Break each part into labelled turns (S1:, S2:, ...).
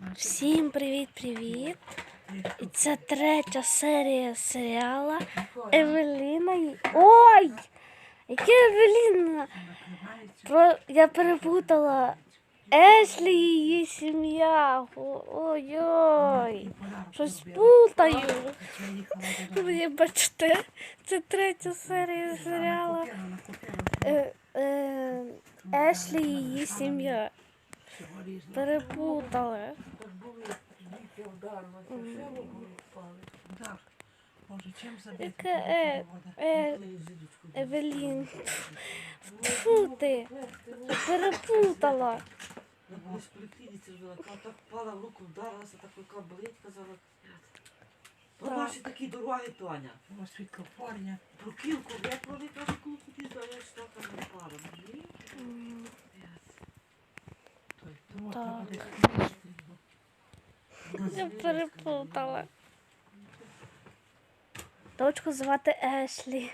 S1: Всім привіт-привіт! І це третя серія серіала Евеліна. Ой! Яке Евеліна? Про... Я перепутала Ешлі і її сім'я. Ой-ой! Щось путаю. Ви бачите, це третя серія серіалу е, е, Ешлі і її сім'я. Перепутали.
S2: Може, чим забити?
S1: Яке е, е, Евелін. Тьфу ти. Перепутала.
S3: Ось вона так впала в руку, вдарилася, так рука болить, казала. Бабаші такі дороги, Тоня.
S2: Ось світлофорня.
S3: Про кілку, як вони кажуть, коли тоді здаєш, так там не пара.
S1: Так. Я перепутала. Дочку звати Ешлі.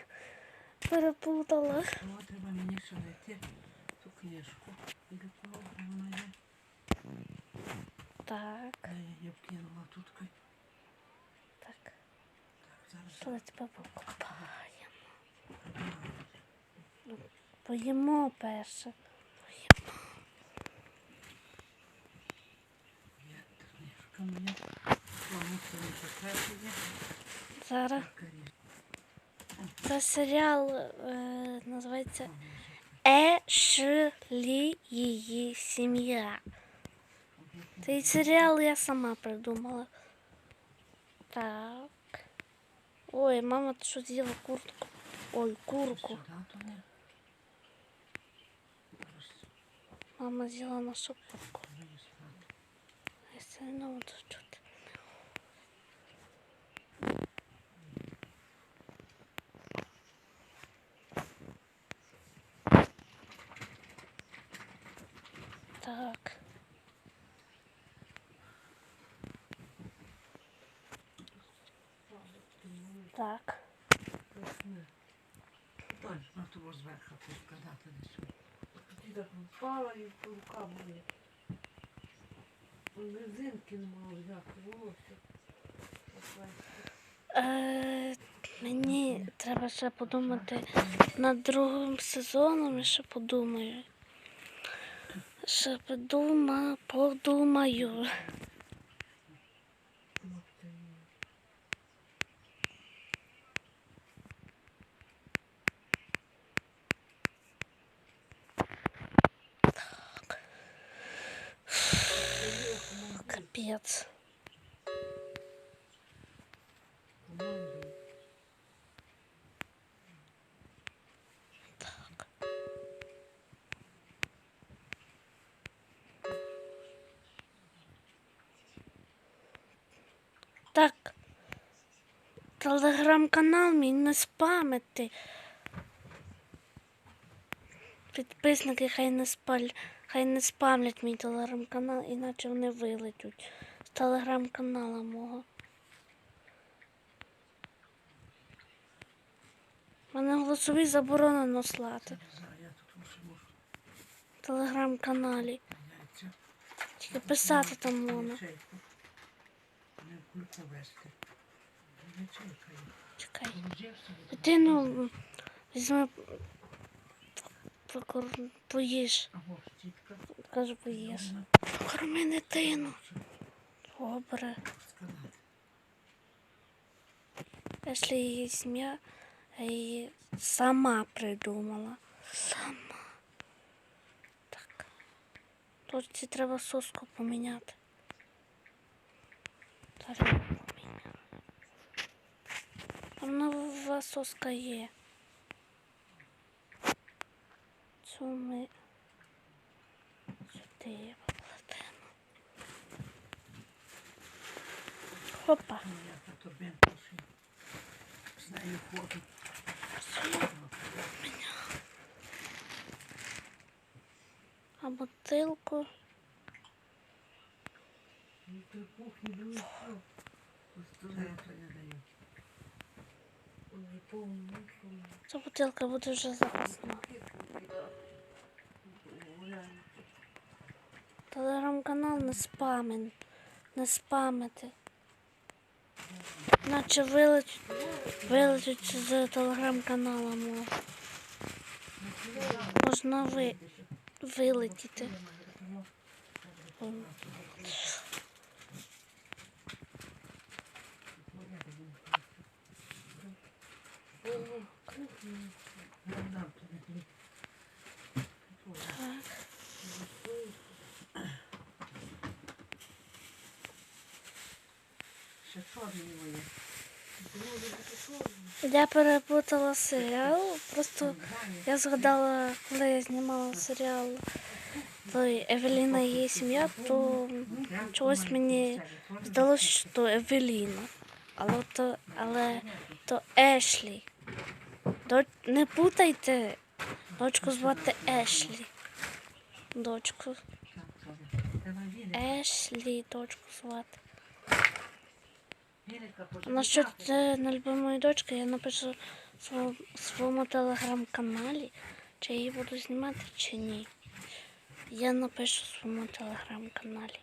S1: Перепутала.
S2: Тому треба мені ще знайти ту книжку. До кого вона є?
S1: Так,
S2: я її вкинула тут.
S1: так.
S2: Так, зараз.
S1: Що тебе покупаємо? Ну, Поїмо перше. Зараз. Це серіал е, називається Ешлі її сім'я. Цей серіал я сама придумала. Так. Ой, мама, ти що з'їла куртку? Ой, курку.
S2: Сюди, то не.
S1: Мама з'їла нашу курку.
S2: Розставити.
S1: Я все одно буду
S2: Того зверху поскладати десь.
S3: Ти так впала і рука болить. Резинки не мало взяти, волосся.
S1: Мені треба ще подумати над другим сезоном, я ще подумаю. Ще подума, подумаю. Капець. Так. Телеграм-канал мій не спамити. Підписники хай не спаль... хай не спамлять мій телеграм-канал, іначе вони вилетять з телеграм-канала мого. Мене голосові заборонено слати в телеграм-каналі. Тільки писати там можна.
S2: Ячейку. Не в кульку вести. Ячейка є.
S1: Чекай.
S2: Собі.
S1: Дитину візьми покор- поїж. Кажу, поїж. Корми дитину. Добре. Якщо її сім'я, її сама придумала. Сама. Так. Точці треба соску поміняти. Зараз я поміняю. Там нова соска є. Цю ми сюди покладемо.
S2: Ще з нею ходжу.
S1: А
S3: повну.
S1: Ця бутилка буде вже запасна. Телеграм-канал не спамін. не спамити. Наче вилетить вилетять з телеграм-канала мого. Можна ви, вилетіти.
S2: Я дам тобі хліб.
S1: Так. Я перепутала серіал. Просто я згадала, коли я знімала серіал той Евеліна і її сім'я, то чогось мені здалося, що Евеліна. Але то, але то Ешлі. Доч... Не путайте. Дочку звати Ешлі. Дочку. Ешлі, дочку звати. Насчет е, нелюбимої дочки я напишу в своєму, телеграм-каналі, чи її буду знімати, чи ні. Я напишу в своєму телеграм-каналі.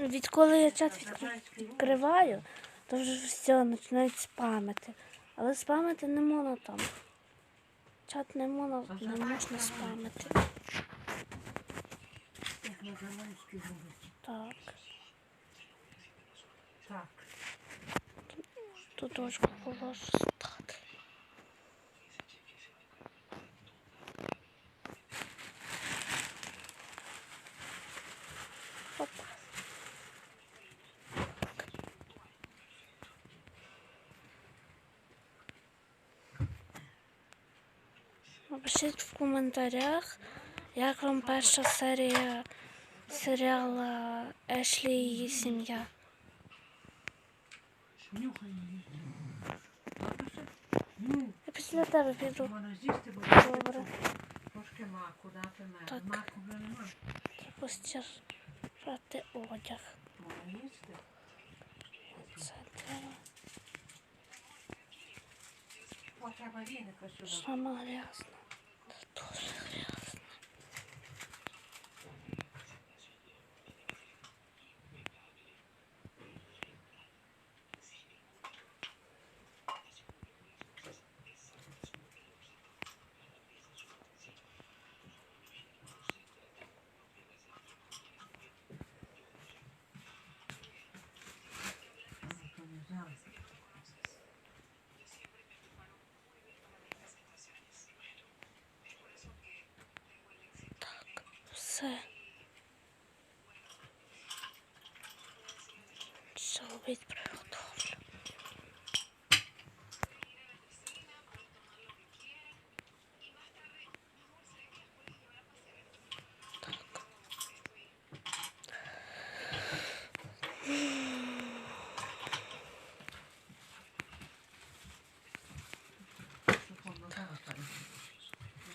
S1: Відколи я чат відкри- відкриваю, то вже все починають спамити. Але спамити не можна там. Чат не можна, не можна спамити.
S2: На Заманській вулиці.
S1: Так.
S2: Так.
S1: Тут дочку положу стати. Оп. Напишіть в коментарях, як вам перша серія
S2: Нюхай її. Ладно ще? Ну,
S1: Я після тебе піду. Добре. Так.
S2: Нема.
S1: Постирати одяг. Це треба.
S2: Треба.
S1: Сама грязна. Дуже грязна.
S2: Ну, то не зараз.
S1: Все. Що робити приготовлю.
S2: Щоб воно зараз там.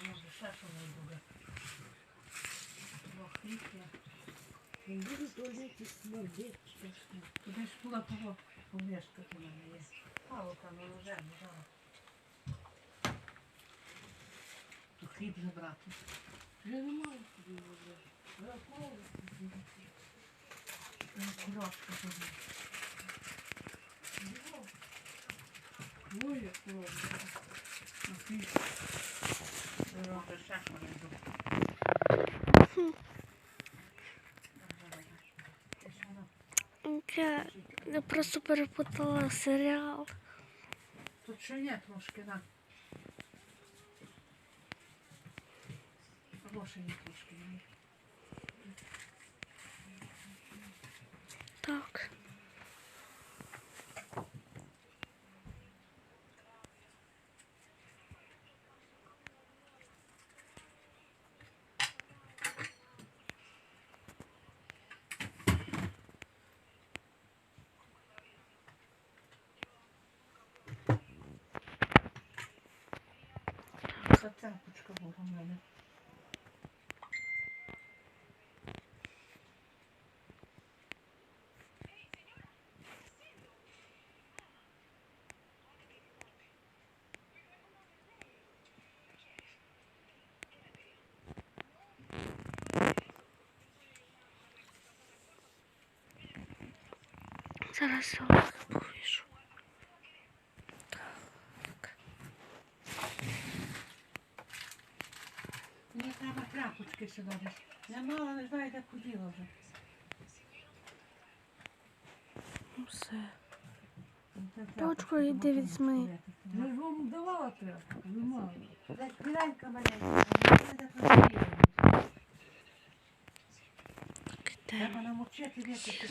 S2: Може, ще що не буде. Бо хліб є.
S4: Буде туалеті смердить.
S2: Туди ж була того помішка у мене є. Палка, ну вже, ну зараз. То хліб забрати.
S4: Я не маю собі вже.
S2: Ну, Курочка тобі.
S4: Ой, як добре.
S2: Ну, хліб. Може, ще що не буде. Ти що, ну,
S1: Я, я просто перепутала серіал.
S2: Тут ще є трошки. Або 같지 않
S1: 고
S2: 지금 보면은
S1: Зараз
S2: сон, вижу. Тряпочки сюди. десь. Я мало не знаю, де поділа вже.
S1: Ну все. Точку йди візьми.
S4: Я ж вам давала тряпку, ви мали.
S2: Десь маленька. Треба намочити вітер.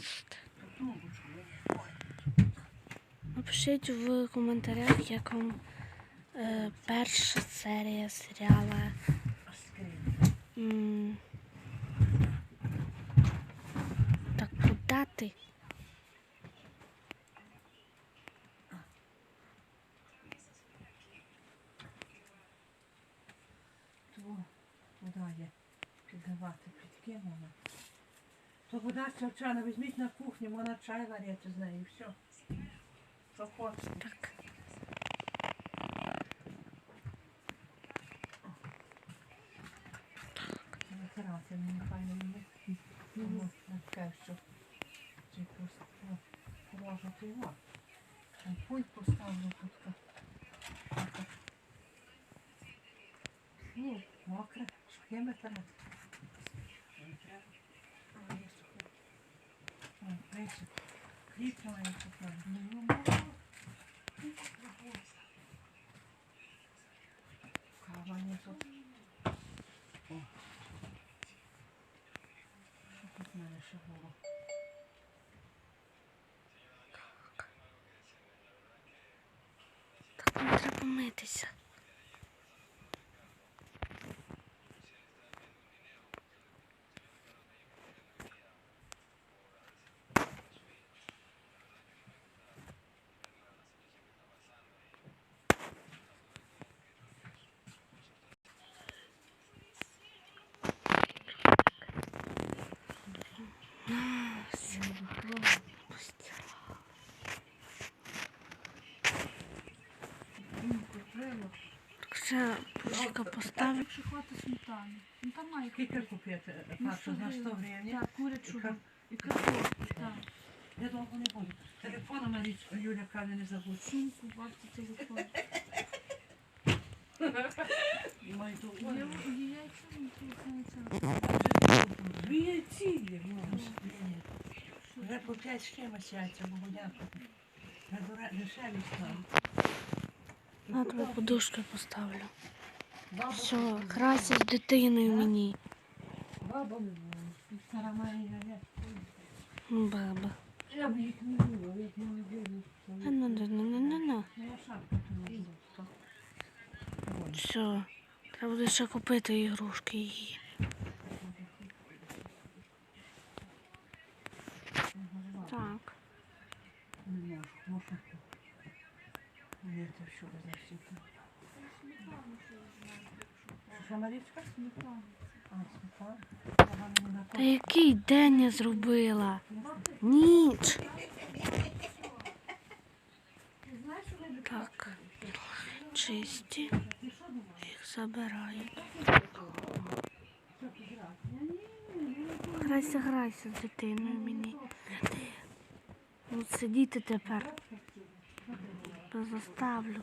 S1: Напишіть в коментарях, як вам е, перша серія серіала. Так куди ти?
S2: Вода є підливати, підкинула. То вода чавчана візьміть на кухню, вона чай варити з нею, все. Що хочете.
S1: Так.
S2: Натирати мені файно не Ну, не таке, що чи просто положити його. Там пульт поставлю тут. Ну, мокре, сухими тарати. Не треба. А, є сухе. О, дивіться, хліб має сухе. Ну, Кава не тут. О. Що Как було?
S1: Так вам треба митися. Так ще пучка поставлю.
S4: Якщо хватить сметани. Ну там має
S2: Скільки купити фаршу за 100 гривень?
S4: Так, курячу
S2: І кар-
S4: картоплю, так.
S2: Я довго не буду. Телефоном Маріч, Юля каже, не забудь.
S4: Сумку, варто телефон.
S2: Маю
S4: Є є яйця, ну то
S2: Дві яйці, Вже по 5 з чимось яйця, бо дякую. Дешеві стали.
S1: На тобі подушки поставлю. Все, грайся з дитиною мені.
S2: баба. Марія, я.
S1: Баба.
S2: Я б їх не було, як не буду.
S1: А ну ну ну ну ну ну.
S2: Ну, я не.
S1: Все. Треба буде ще купити ігрушки її. Так.
S2: Не можу, можу. Ні, то що
S1: Та який день я зробила? Ніч. Так. Чисті. Їх забираю. Грайся, грайся з дитиною мені. Ти. Ну, сидіти тепер. Та заставлю.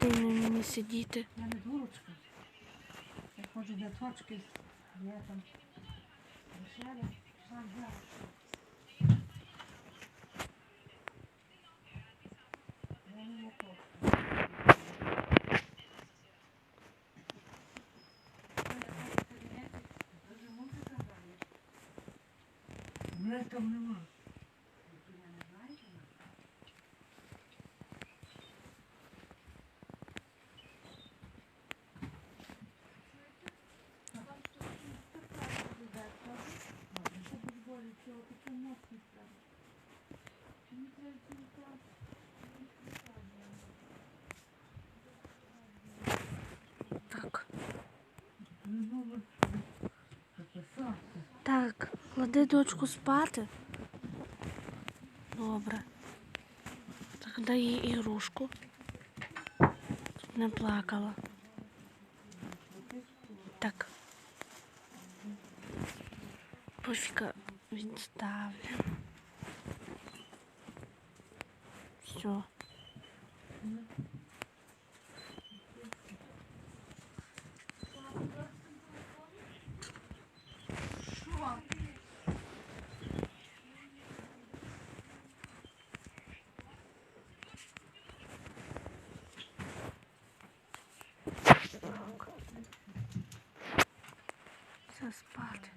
S1: Дитиною мені сидіти.
S2: Я не дурочка. Я ходжу для точки. Я там. Дешеве. Сам взяв. Я не можу. Мене там нема.
S1: Так.
S2: Ну, Записався.
S1: Так, клади дочку спати. Добре. Так, дай їй ігрушку. Не плакала. Так. Пофіга відставлю.
S4: Все. Все спати.